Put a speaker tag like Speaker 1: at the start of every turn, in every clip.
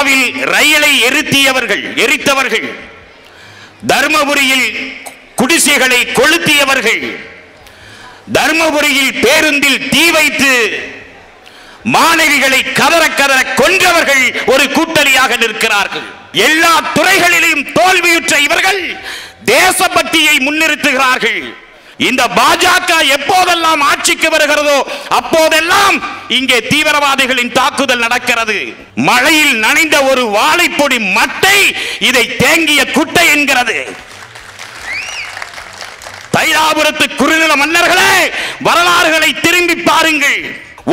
Speaker 1: கோத்ராவில் ரயிலை எரித்தியவர்கள் எரித்தவர்கள். தர்மபுரியில் குடிசைகளை கொளுத்தியவர்கள். தர்மபுரியில் பேருந்தில் தீ வைத்து மாணவிகளை கதற கதற கொன்றவர்கள் ஒரு கூட்டணியாக நிற்கிறார்கள். எல்லா துறைகளிலும் தோல்வியுற்ற இவர்கள் தேசபக்தியை முன்னிறுத்துகிறார்கள். இந்த பாஜக எப்போதெல்லாம் ஆட்சிக்கு வருகிறதோ அப்போதெல்லாம் இங்கே தீவிரவாதிகளின் தாக்குதல் நடக்கிறது. மழையில் நனைந்த ஒரு வாழைப்பொடி மட்டை இதை தேங்கிய குட்டை என்கிறது. தைலாபுரத்து குறுநில மன்னர்களே வரலாறுகளை திரும்பி பாருங்கள்.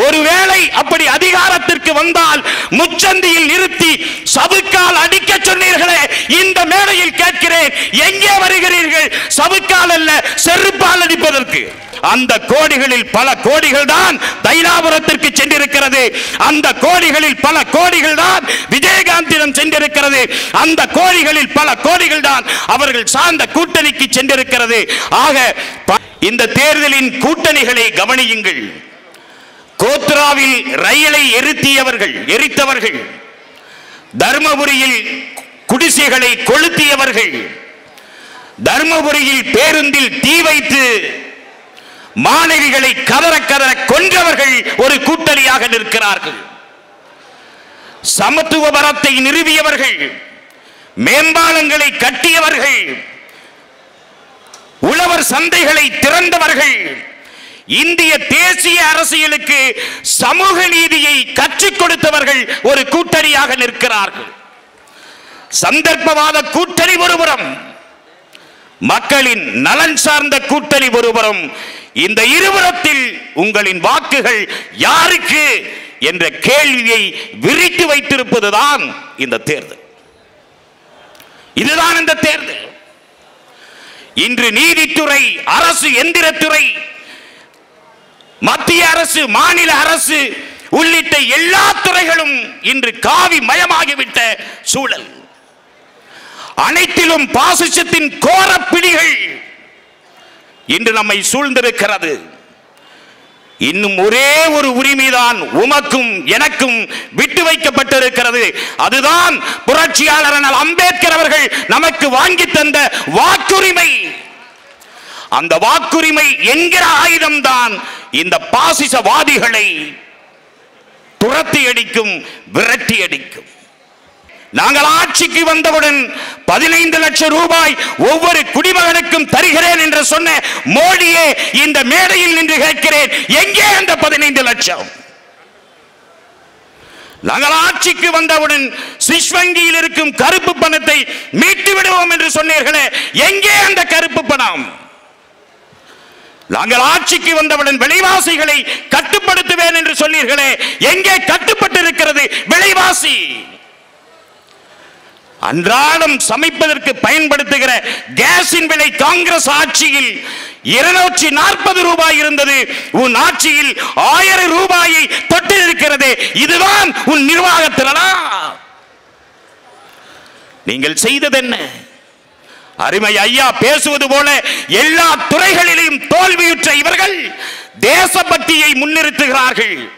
Speaker 1: ஒருவேளை அப்படி அதிகாரத்திற்கு வந்தால் முச்சந்தியில் நிறுத்தி சவுக்கால் அடிக்க சொன்னீர்களே இந்த மேடையில் கேட்கிறேன் எங்கே கோடிகள் சவுக்கால் அல்ல செருப்பால் அடிப்பதற்கு. அந்த கோடிகளில் பல கோடிகள் தான் தைலாபுரத்திற்கு சென்றிருக்கிறது. அந்த கோடிகளில் பல கோடிகள் தான் விஜயகாந்திடம் சென்றிருக்கிறது. அந்த கோடிகளில் பல கோடிகள் தான் அவர்கள் சார்ந்த கூட்டணிக்கு சென்றிருக்கிறது. ஆக ப- இந்த தேர்தலின் கூட்டணிகளை கவனியுங்கள். கோத்ராவில் ரயிலை எரித்தியவர்கள் எரித்தவர்கள். தர்மபுரியில் குடிசைகளை கொளுத்தியவர்கள். தர்மபுரியில் பேருந்தில் தீ வைத்து மாணவிகளை கதற கதற கொன்றவர்கள் ஒரு கூட்டணியாக நிற்கிறார்கள். சமத்துவ பரத்தை நிறுவியவர்கள் மேம்பாலங்களை கட்டியவர்கள் உழவர் சந்தைகளை திறந்தவர்கள் இந்திய தேசிய அரசியலுக்கு சமூக நீதியை கற்றுக் கொடுத்தவர்கள் ஒரு கூட்டணியாக நிற்கிறார்கள். சந்தர்ப்பவாத கூட்டணி ஒருபுறம் மக்களின் நலன் சார்ந்த கூட்டணி ஒருபுறம் இந்த இருபுறத்தில் உங்களின் வாக்குகள் யாருக்கு என்ற கேள்வியை விரித்து வைத்திருப்பதுதான் இந்த தேர்தல். இதுதான் இந்த தேர்தல். இன்று நீதித்துறை அரசு எந்திரத்துறை மத்திய அரசு மாநில அரசு உள்ளிட்ட எல்லா துறைகளும் இன்று காவி மயமாகிவிட்ட சூழல். அனைத்திலும் பாசிசத்தின் கோர பிடிகள் இன்று நம்மை சூழ்ந்திருக்கிறது. இன்னும் ஒரே ஒரு உரிமைதான் உமக்கும் எனக்கும் விட்டு வைக்கப்பட்டிருக்கிறது. அதுதான் புரட்சியாளர் அம்பேத்கர் அவர்கள் நமக்கு வாங்கி தந்த வாக்குரிமை. அந்த வாக்குரிமை என்கிற ஆயுதம்தான் இந்த பாசிசவாதிகளை துரத்தி அடிக்கும் விரட்டி அடிக்கும் நாங்கள் ஆட்சிக்கு வந்தவுடன் பதினைந்து லட்சம் ரூபாய் ஒவ்வொரு குடிமகனுக்கும் தருகிறேன் என்று சொன்ன மோடியே இந்த மேடையில் நின்று கேட்கிறேன் எங்கே அந்த பதினைந்து லட்சம்? நாங்கள் ஆட்சிக்கு வந்தவுடன் சுவிஸ் வங்கியில் இருக்கும் கருப்பு பணத்தை மீட்டு விடுவோம் என்று சொன்னீர்களே எங்கே அந்த கருப்பு பணம்? நாங்கள் ஆட்சிக்கு வந்தவுடன் விலைவாசிகளை கட்டுப்படுத்துவேன் என்று சொன்னீர்களே எங்கே கட்டுப்பட்டிருக்கிறது விலைவாசி? அன்றாடம் சமைப்பதற்கு பயன்படுத்துகிற கேஸின் விலை காங்கிரஸ் ஆட்சியில் இருநூற்றி நாற்பது ரூபாய் இருந்தது. உன் ஆட்சியில் ஆயிரம் ரூபாயை தொட்டு இருக்கிறது. இதுதான் உன் நிர்வாகத்திலா நீங்கள் செய்தது என்ன? அருமை ஐயா பேசுவது போல எல்லா துறைகளிலும் தோல்வியுற்ற இவர்கள் தேசபக்தியை முன்னிறுத்துகிறார்கள்.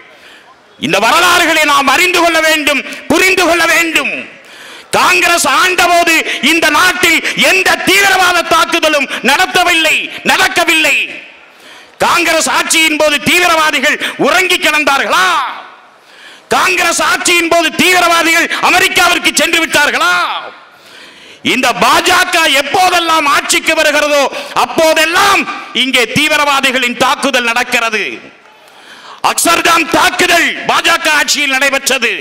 Speaker 1: இந்த வரலாறுகளை நாம் அறிந்து கொள்ள வேண்டும் புரிந்து கொள்ள வேண்டும். காங்கிரஸ் ஆண்டபோது இந்த நாட்டில் எந்த தீவிரவாத தாக்குதலும் நடத்தவில்லை நடக்கவில்லை. காங்கிரஸ் ஆட்சியின் போது தீவிரவாதிகள் உறங்கி கிடந்தார்களா? காங்கிரஸ் ஆட்சியின் போது தீவிரவாதிகள் அமெரிக்காவிற்கு சென்று விட்டார்களா? இந்த பாஜக எப்போதெல்லாம் ஆட்சிக்கு வருகிறதோ அப்போதெல்லாம் இங்கே தீவிரவாதிகளின் தாக்குதல் நடக்கிறது. அக்சர்காம் தாக்குதல் பாஜக ஆட்சியில் நடைபெற்றது.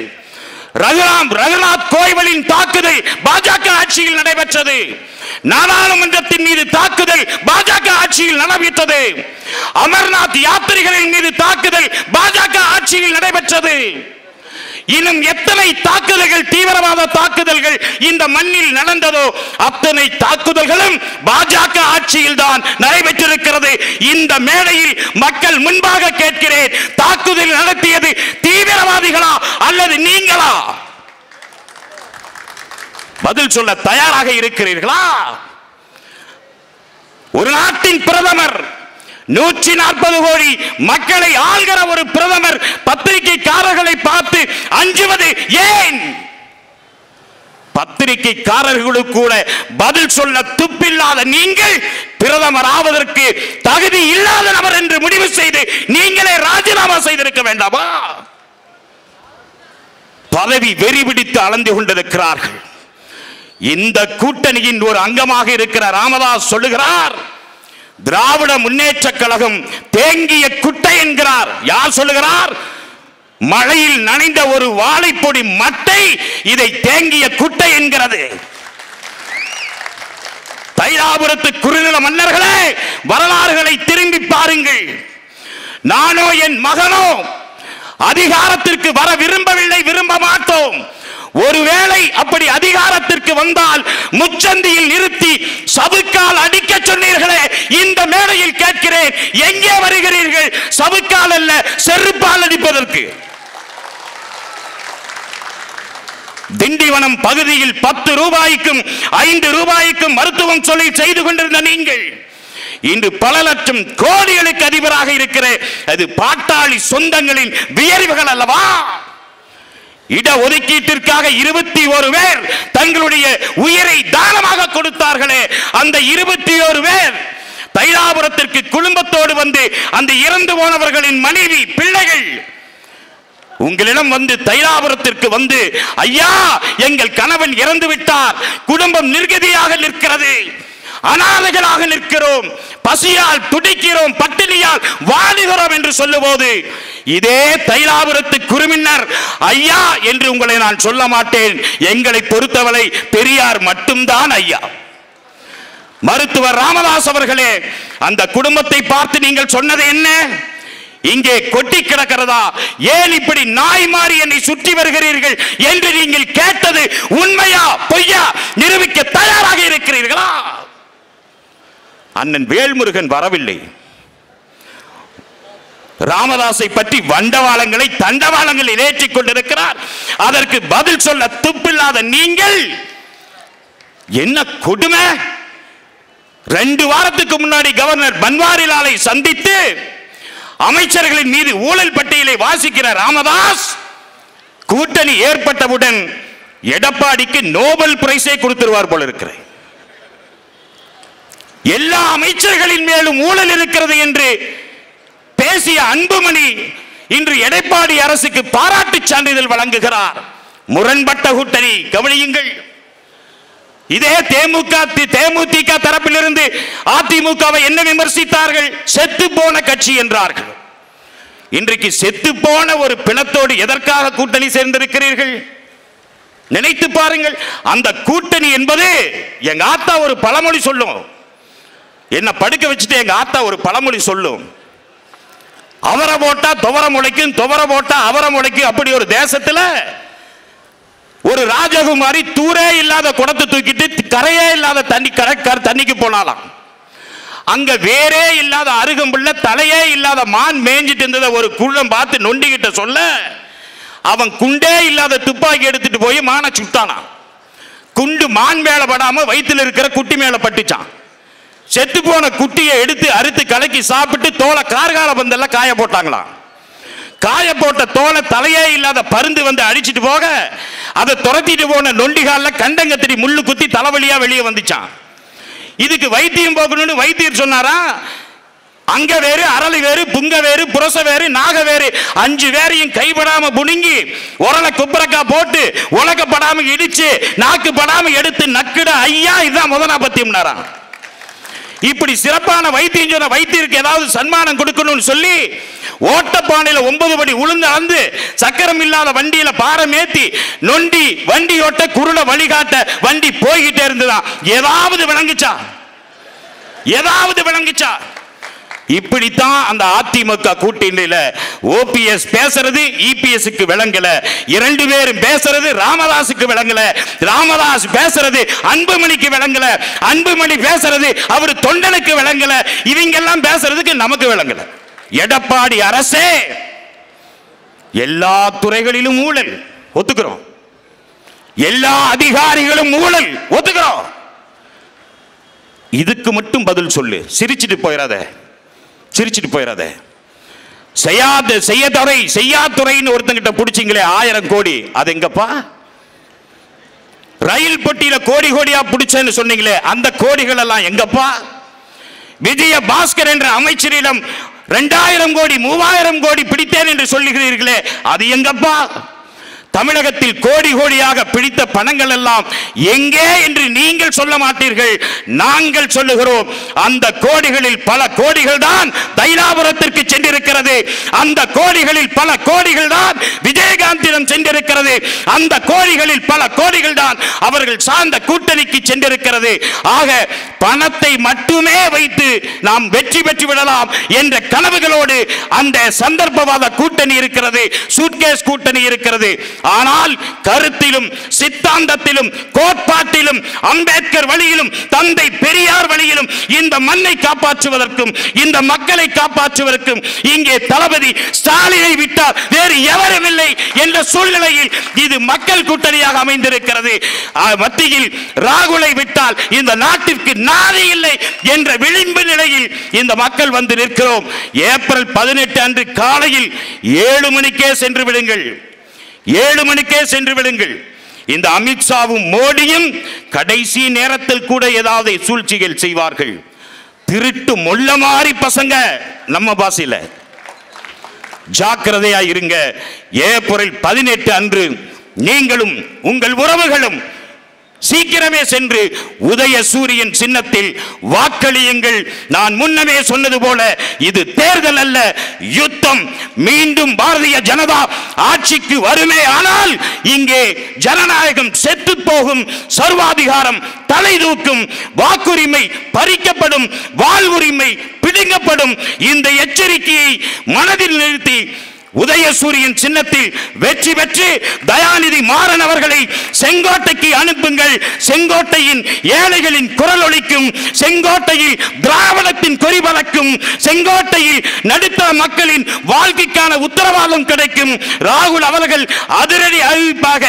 Speaker 1: ரகுராம் ரகுநாத் கோயிலின் தாக்குதல் பாஜக ஆட்சியில் நடைபெற்றது. நாடாளுமன்றத்தின் மீது தாக்குதல் பாஜக ஆட்சியில் நடைபெற்றது. அமர்நாத் யாத்திரிகளின் மீது தாக்குதல் பாஜக ஆட்சியில் நடைபெற்றது. இன்னும் எத்தனை தாக்குதல்கள் தீவிரவாத தாக்குதல்கள் இந்த மண்ணில் நடந்ததோ அத்தனை தாக்குதல்களும் பாஜக ஆட்சியில் தான் நடைபெற்றிருக்கிறது. இந்த மேடையில் மக்கள் முன்பாக கேட்கிறேன் தாக்குதல் நடத்தியது தீவிரவாதிகளா அல்லது நீங்களா? பதில் சொல்ல தயாராக இருக்கிறீர்களா? ஒரு நாட்டின் பிரதமர் நூற்றி நாற்பது கோடி மக்களை ஆள்கிற ஒரு பிரதமர் பத்திரிகைக்காரர்களை பார்த்து அஞ்சுவது ஏன்? பத்திரிகைக்காரர்களுக்கு கூட பதில் சொல்ல துப்பில்லாத நீங்கள் பிரதமர் ஆவதற்கு தகுதி இல்லாத நபர் என்று முடிவு செய்து நீங்களே ராஜினாமா செய்திருக்க வேண்டாமா? பதவி வெறி பிடித்து அளந்து கொண்டிருக்கிறார்கள். இந்த கூட்டணியின் ஒரு அங்கமாக இருக்கிற ராமதாஸ் சொல்லுகிறார் திராவிட முன்னேற்ற கழகம் தேங்கிய குட்டை என்கிறார். யார் சொல்லுகிறார்? மழையில் நனைந்த ஒரு வாழைப்பொடி மட்டை இதை தேங்கிய குட்டை என்கிறது. தைலாபுரத்து குறுநில மன்னர்களே வரலாறுகளை திரும்பி பாருங்கள். நானோ என் மகனோ அதிகாரத்திற்கு வர விரும்பவில்லை விரும்ப மாட்டோம். ஒருவேளை அப்படி அதிகாரத்திற்கு வந்தால் முச்சந்தியில் நிறுத்தி சவுக்கால் அடிக்க சொன்னீர்களே இந்த மேடையில் கேட்கிறேன் எங்கே வருகிறீர்கள்? சவுக்கால் அல்ல செருப்பால் அடிப்பதற்கு. திண்டிவனம் பகுதியில் பத்து ரூபாய்க்கும் ஐந்து ரூபாய்க்கும் மருத்துவம் சொல்லி செய்து கொண்டிருந்த நீங்கள். இன்று பல லட்சம் கோடிகளுக்கு அதிபராக இருக்கிற அது பாட்டாளி சொந்தங்களின் வியர்வுகள் அல்லவா? இட ஒதுக்கீட்டிற்காக இருபத்தி ஒரு பேர் தங்களுடைய உயிரை தானமாக கொடுத்தார்களே. அந்த இருபத்தி ஒரு பேர் தைலாபுரத்திற்கு குடும்பத்தோடு வந்து அந்த இறந்து போனவர்களின் மனைவி பிள்ளைகள் உங்களிடம் வந்து தைலாபுரத்திற்கு வந்து ஐயா எங்கள் கணவன் இறந்து விட்டார். குடும்பம் நிர்கதியாக நிற்கிறது. அனாதைகளாக நிற்கிறோம். பசியால் துடிக்கிறோம். பட்டினியால் வாடுகிறோம் என்று சொல்லும்போது இதே தைலாபுரத்து குருமின்னர் ஐயா என்று உங்களை நான் சொல்ல மாட்டேன். எங்களை பொறுத்தவரை பெரியார் மட்டும்தான் ஐயா. மருத்துவர் ராமதாஸ் அவர்களே அந்த குடும்பத்தை பார்த்து நீங்கள் சொன்னது என்ன? இங்கே கொட்டி கிடக்கிறதா? ஏன் இப்படி நாய் மாறி என்னை சுற்றி வருகிறீர்கள் என்று நீங்கள் கேட்டது உண்மையா பொய்யா நிரூபிக்க தயாராக இருக்கிறீர்களா? அண்ணன் வேல்முருகன் வரவில்லை. ராமதாஸை பற்றி வண்டவாளங்களை தண்டவாளங்களில் ஏற்றிக் கொண்டிருக்கிறார். அதற்கு பதில் சொல்ல துப்பில்லாத நீங்கள் என்ன கொடுமை? ரெண்டு வாரத்துக்கு முன்னாடி கவர்னர் பன்வாரிலாலை சந்தித்து அமைச்சர்களின் மீது ஊழல் பட்டியலை வாசிக்கிற ராமதாஸ் கூட்டணி ஏற்பட்டவுடன் எடப்பாடிக்கு நோபல் பிரைஸை கொடுத்துருவார் போல இருக்கிறேன் எல்லா அமைச்சர்களின் மேலும் ஊழல் இருக்கிறது என்று பேசிய அன்புமணி இன்று எடப்பாடி அரசுக்கு பாராட்டு சான்றிதழ் வழங்குகிறார். முரண்பட்ட கூட்டணி கவனியுங்கள். இதே தேமுக தேமுதிக தரப்பிலிருந்து அதிமுகவை என்ன விமர்சித்தார்கள்? செத்து போன கட்சி என்றார்கள். இன்றைக்கு செத்து போன ஒரு பிணத்தோடு எதற்காக கூட்டணி சேர்ந்திருக்கிறீர்கள்? நினைத்து பாருங்கள் அந்த கூட்டணி என்பது எங்க ஆத்தா ஒரு பழமொழி சொல்லும். என்ன படுக்க வச்சுட்டு எங்க ஆத்தா ஒரு பழமொழி சொல்லும். அவரை போட்டா துவர முளைக்கும் துவர போட்டா அவரை முளைக்கும். அப்படி ஒரு தேசத்துல ஒரு ராஜகுமாரி தூரே இல்லாத குடத்தை தூக்கிட்டு கரையே இல்லாத தண்ணி கரைக்கார் தண்ணிக்கு போனாலாம். அங்க வேறே இல்லாத அருகம்புள்ள தலையே இல்லாத மான் மேய்ஞ்சிட்டு இருந்ததை ஒரு குள்ளம் பார்த்து நொண்டிக்கிட்ட சொல்ல அவன் குண்டே இல்லாத துப்பாக்கி எடுத்துட்டு போய் மானை சுட்டானான் குண்டு மான் மேல படாம வயிற்றுல இருக்கிற குட்டி மேல பட்டுச்சான் செத்து போன குட்டியை எடுத்து அறுத்து கலக்கி சாப்பிட்டு தோலை கார்கால பந்தெல்லாம் காய போட்டாங்களாம். காய போட்ட தோலை தலையே இல்லாத பருந்து வந்து அடிச்சிட்டு போக அதை துரத்திட்டு போன நொண்டிகால கண்டங்கத்திரி முள்ளு குத்தி தலைவலியா வெளியே வந்துச்சான் இதுக்கு வைத்தியம் போகணும்னு வைத்தியர் சொன்னாரா? அங்க வேறு அரளி வேறு புங்க வேறு புரச வேறு நாக வேறு அஞ்சு வேறையும் கைப்படாம புடுங்கி உரலை குப்பரக்கா போட்டு உலகப்படாம இடிச்சு நாக்கு படாம எடுத்து நக்குட ஐயா இதுதான் முதனாபத்தியம்னாராம் இப்படி சிறப்பான வைத்தியம் சொன்ன வைத்தியருக்கு ஏதாவது சன்மானம் கொடுக்கணும்னு சொல்லி ஓட்டப்பானையில் ஒன்பது படி உளுந்து அளந்து சக்கரம் இல்லாத வண்டியில பாரம் ஏத்தி நொண்டி வண்டி ஓட்ட குருட வழிகாட்ட வண்டி போய்கிட்டே இருந்துதான் ஏதாவது விளங்குச்சா? ஏதாவது விளங்குச்சா? இப்படித்தான் அந்த அதிமுக கூட்டணியில ஓபிஎஸ் பேசுறது இபிஎஸ்க்கு விளங்கல. இரண்டு பேரும் பேசுறது ராமதாஸுக்கு விளங்கல. ராமதாஸ் பேசுறது அன்புமணிக்கு விளங்கல. அன்புமணி பேசுறது அவர் தொண்டனுக்கு விளங்கல. இவங்க எல்லாம் பேசுறதுக்கு நமக்கு விளங்கல. எடப்பாடி அரசே எல்லா துறைகளிலும் ஊழல் ஒத்துக்கிறோம். எல்லா அதிகாரிகளும் ஊழல் ஒத்துக்கிறோம். இதுக்கு மட்டும் பதில் சொல்லு. சிரிச்சிட்டு போயிடாத சிரிச்சிட்டு போயிடாத செய்யாத செய்யத்துறை செய்யாத்துறைன்னு ஒருத்தங்கிட்ட பிடிச்சிங்களே ஆயிரம் கோடி. அது எங்கப்பா? ரயில் பெட்டியில கோடி கோடியா பிடிச்சேன்னு சொன்னீங்களே அந்த கோடிகள் எல்லாம் எங்கப்பா? விஜய பாஸ்கர் என்ற அமைச்சரிடம் ரெண்டாயிரம் கோடி மூவாயிரம் கோடி பிடித்தேன் என்று சொல்லுகிறீர்களே அது எங்கப்பா? தமிழகத்தில் கோடி கோடியாக பிடித்த பணங்கள் எல்லாம் எங்கே என்று நீங்கள் சொல்ல மாட்டீர்கள் நாங்கள் சொல்லுகிறோம். அந்த கோடிகளில் பல கோடிகள் தான் தைலாபுரத்திற்கு சென்றிருக்கிறது. அந்த கோடிகளில் பல கோடிகள் தான் விஜயகாந்திடம் சென்றிருக்கிறது. அந்த கோடிகளில் பல கோடிகள் தான் அவர்கள் சார்ந்த கூட்டணிக்கு சென்றிருக்கிறது. ஆக பணத்தை மட்டுமே வைத்து நாம் வெற்றி பெற்று விடலாம் என்ற கனவுகளோடு அந்த சந்தர்ப்பவாத கூட்டணி இருக்கிறது சூட்கேஸ் கூட்டணி இருக்கிறது. ஆனால் கருத்திலும் சித்தாந்தத்திலும் கோட்பாட்டிலும் அம்பேத்கர் வழியிலும் தந்தை பெரியார் வழியிலும் இந்த மண்ணை காப்பாற்றுவதற்கும் இந்த மக்களை காப்பாற்றுவதற்கும் இங்கே தளபதி ஸ்டாலினை விட்டால் வேறு எவரும் இல்லை என்ற சூழ்நிலையில் இது மக்கள் கூட்டணியாக அமைந்திருக்கிறது. மத்தியில் ராகுலை விட்டால் இந்த நாட்டிற்கு நாதி இல்லை என்ற விளிம்பு நிலையில் இந்த மக்கள் வந்து நிற்கிறோம். ஏப்ரல் பதினெட்டு அன்று காலையில் ஏழு மணிக்கே சென்று விடுங்கள். ஏழு மணிக்கே சென்று விடுங்கள். இந்த அமித்ஷாவும் மோடியும் கடைசி நேரத்தில் கூட ஏதாவது சூழ்ச்சிகள் செய்வார்கள். திருட்டு மொல்ல மாறி பசங்க நம்ம பாசையில. ஜாக்கிரதையா இருங்க. ஏப்ரல் பதினெட்டு அன்று நீங்களும் உங்கள் உறவுகளும் சீக்கிரமே சென்று உதய சூரியன் சின்னத்தில் வாக்களியுங்கள். நான் முன்னமே சொன்னது போல இது தேர்தல் அல்ல யுத்தம். மீண்டும் பாரதிய ஜனதா ஆட்சிக்கு வருமே ஆனால் இங்கே ஜனநாயகம் செத்து போகும் சர்வாதிகாரம் தலை தூக்கும் வாக்குரிமை பறிக்கப்படும் வாழ்வுரிமை பிடுங்கப்படும். இந்த எச்சரிக்கையை மனதில் நிறுத்தி உதயசூரியன் சின்னத்தில் வெற்றி பெற்று தயாநிதி மாறன் அவர்களை செங்கோட்டைக்கு அனுப்புங்கள். செங்கோட்டையின் ஏழைகளின் குரல் ஒலிக்கும் செங்கோட்டையில் திராவிடத்தின் கொறி பறக்கும் செங்கோட்டையில் நடுத்தர மக்களின் வாழ்க்கைக்கான உத்தரவாதம் கிடைக்கும். ராகுல் அவர்கள் அதிரடி அறிவிப்பாக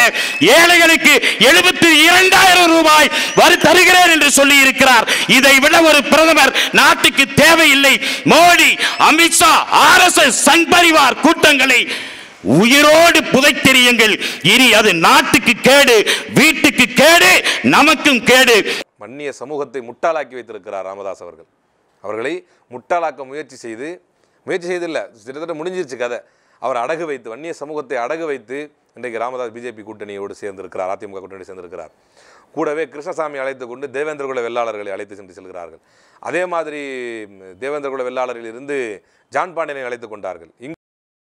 Speaker 1: ஏழைகளுக்கு எழுபத்தி இரண்டாயிரம் ரூபாய் வரி தருகிறேன் என்று சொல்லி இருக்கிறார் இதை விட ஒரு பிரதமர் நாட்டுக்கு தேவையில்லை. Modi Amit Shah R S S Sangh Parivar கூட்டங்களை உயிரோடு புதைத்தெறியுங்கள். இனி அது நாட்டுக்கு கேடு வீட்டுக்கு கேடு நமக்கும் கேடு.
Speaker 2: மன்னிய சமூகத்தை முட்டாளாக்கி வைத்திருக்கிறார் ராமதாஸ் அவர்கள். அவர்களை முட்டாளாக்க முயற்சி செய்து முயற்சி செய்தில்லை கிட்டத்தட்ட முடிஞ்சிருச்சு கதை. அவர் அடகு வைத்து வன்னிய சமூகத்தை அடகு வைத்து இன்றைக்கு ராமதாஸ் பிஜேபி கூட்டணியோடு சேர்ந்திருக்கிறார் அதிமுக கூட்டணி சேர்ந்திருக்கிறார். கூடவே கிருஷ்ணசாமி அழைத்து கொண்டு தேவேந்திரகுல வெள்ளாளர்களை அழைத்து சென்று செல்கிறார்கள். அதே மாதிரி தேவேந்திரகுல வெள்ளாளரில் இருந்து ஜான் பாண்டியனை அழைத்து கொண்டார்கள். இங்கு